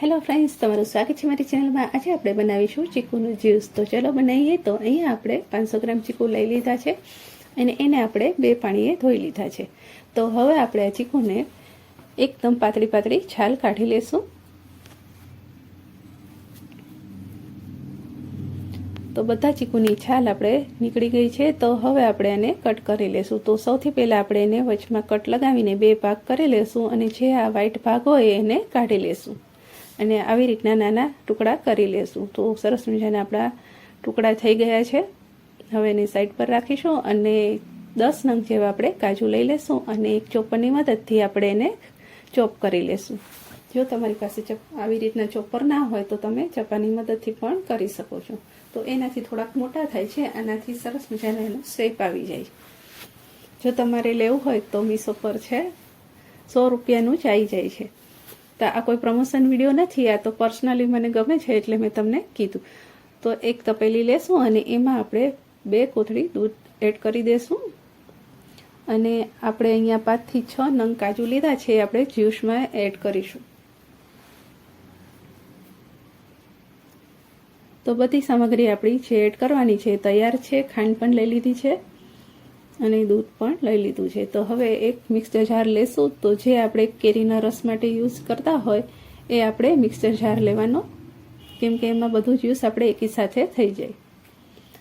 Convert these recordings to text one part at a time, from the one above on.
Hello friends તમારું સ્વાગત છે મારી ચેનલમાં આજે આપણે બનાવીશું ચીકુનું જ્યુસ તો ચલો બનાવીએ. તો અહીંયા આપણે પાંચસો ગ્રામ ચીકુ લઈ લીધા છે અને એને આપણે બે પાણીએ ધોઈ લીધા છે. તો હવે આપણે આ ચીકુને એકદમ પાતળી પાતળી છાલ કાઢી લેશું. તો બધા ચીકુની છાલ આપણે નીકળી ગઈ છે. તો હવે આપણે એને કટ કરી લેશું. તો સૌથી પહેલાં આપણે એને વચમાં કટ લગાવીને બે ભાગ કરી લેશું અને જે આ વ્હાઈટ ભાગ હોય એને કાઢી લેશું. અને આવી રીતના નાના ટુકડા કરી લેશું. તો સરસ મજાના આપણા ટુકડા થઈ ગયા છે. હવે એની સાઈડ પર રાખીશું અને દસ નંગ જેવા આપણે કાજુ લઈ લેશું અને એક ચોપરની મદદથી આપણે એને ચોપ કરી લેશું. જો તમારી પાસે ચપ આવી રીતના ચોપર ના હોય તો તમે ચપાની મદદથી પણ કરી શકો છો. તો એનાથી થોડાક મોટા થાય છે, આનાથી સરસ મજાનો એનો શેપ આવી જાય. જો તમારે લેવું હોય તો મીશો પર છે. સો રૂપિયાનું જ આવી જાય છે. તો આ કોઈ પ્રમોશન વીડિયો નથી, આ તો પર્સનલી મને ગમે છે એટલે મેં તમને કીધું. તો એક તપેલી લેશું અને એમાં આપણે બે કોથળી દૂધ એડ કરી દેશું. અને આપણે અહીંયા પાંચથી છ નંગ કાજુ લીધા છે એ આપણે જ્યુસમાં એડ કરીશું. તો બધી સામગ્રી આપણી જે એડ કરવાની છે, તૈયાર છે, ખાંડ પણ લઈ લીધી છે. અને દૂધ પણ લઈ લીધું છે. તો હવે એક મિક્સર જાર લેશું તો જે આપણે કેરીના રસ માટે યુઝ કરતા હોય એ આપણે મિક્સર જાર લેવાનો. કેમ કે એમાં બધું જ યુસ આપણે એકી સાથે થઈ જાય.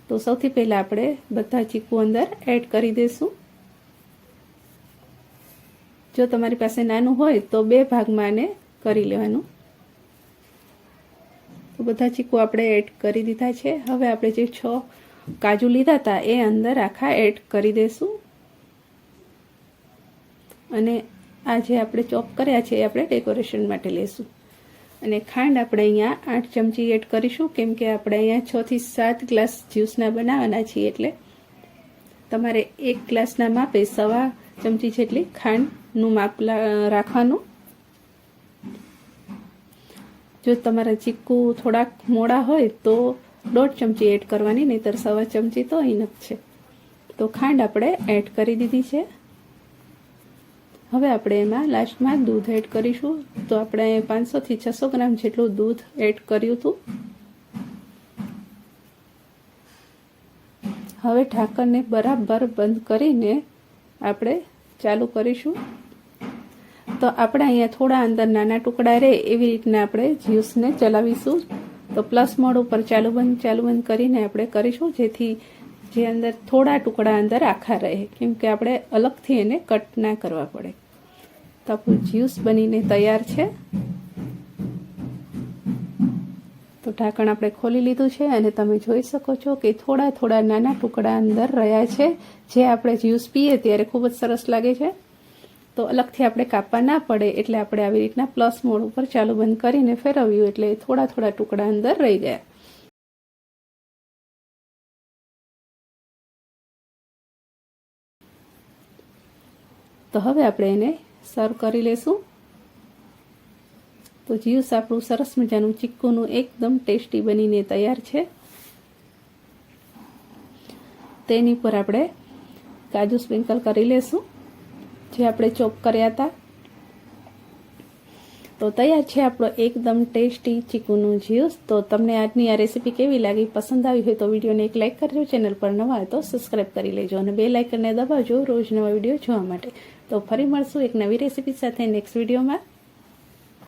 તો સૌથી પહેલાં આપણે બધા ચીકુ અંદર એડ કરી દઈશું જો તમારી પાસે નાનું હોય તો બે ભાગમાં આને કરી લેવાનું. તો બધા ચીકુ આપણે એડ કરી દીધા છે. હવે આપણે જે છ કાજુ લીધા હતા એ અંદર આખા એડ કરી દઈશું અને આ જે આપણે ચોપ કર્યા છે, એ આપણે ડેકોરેશન માટે લેશું. અને ખાંડ આપણે અહીંયા આઠ ચમચી એડ કરીશું, કેમ કે આપણે અહીંયા છ થી સાત ગ્લાસ જ્યુસના બનાવવાના છીએ, એટલે તમારે એક ગ્લાસના માપે સવા ચમચી જેટલી ખાંડનું માપ રાખવાનું. જો તમારા ચીકુ થોડાક મોડા હોય તો દોઢ ચમચી એડ કરવાની, નહીતર સવા ચમચી તો ઇનફ છે. તો ખાંડ આપણે એડ કરી દીધી છે. હવે આપણે એમાં લાસ્ટમાં દૂધ એડ કરીશું. તો આપણે પાંચસોથી છસો ગ્રામ જેટલું દૂધ એડ કર્યું હતું. હવે ઢાંકણને બરાબર બંધ કરીને આપણે ચાલુ કરીશું. તો આપણે અહીંયા થોડા અંદર નાના ટુકડા રહે એવી રીતના આપણે જ્યુસને ચલાવીશું. તો પ્લસ મોડ ઉપર ચાલુ બંધ ચાલુ બંધ કરીને આપણે કરીશું, જેથી જે અંદર થોડા ટુકડા અંદર આખા રહે. કેમ કે આપણે અલગથી એને કટ ના કરવા પડે. તો આપણું જ્યુસ બનીને તૈયાર છે. તો ઢાંકણ આપણે ખોલી લીધું છે અને તમે જોઈ શકો છો કે થોડા થોડા નાના ટુકડા અંદર રહ્યા છે. જે આપણે જ્યુસ પીએ ત્યારે ખૂબ જ સરસ લાગે છે. તો અલગથી આપણે કાપવા ના પડે એટલે આપણે આવી રીતના પ્લસ મોડ ઉપર ચાલુ બંધ કરીને ફેરવ્યું એટલે થોડા થોડા ટુકડા અંદર રહી ગયા. તો હવે આપણે એને સર્વ કરી લેશું. તો જ્યુસ આપણું સરસ મજાનું ચીક્કુનું એકદમ ટેસ્ટી બનીને તૈયાર છે. તેની પર આપણે કાજુ સ્પ્રિંકલ કરી લેશું. જે આપણે ચોપ કર્યા હતા. તો તૈયાર છે આપણો એકદમ ટેસ્ટી ચીકુનું જ્યુસ. તો તમને આજની આ રેસીપી કેવી લાગી, પસંદ આવી હોય તો વિડીયોને એક લાઇક કરજો, ચેનલ પર નવા હોય તો સબસ્ક્રાઈબ કરી લેજો અને બે લાઇકને દબાવજો રોજ નવા વીડિયો જોવા માટે. તો ફરી મળશું એક નવી રેસીપી સાથે નેક્સ્ટ વિડીયોમાં.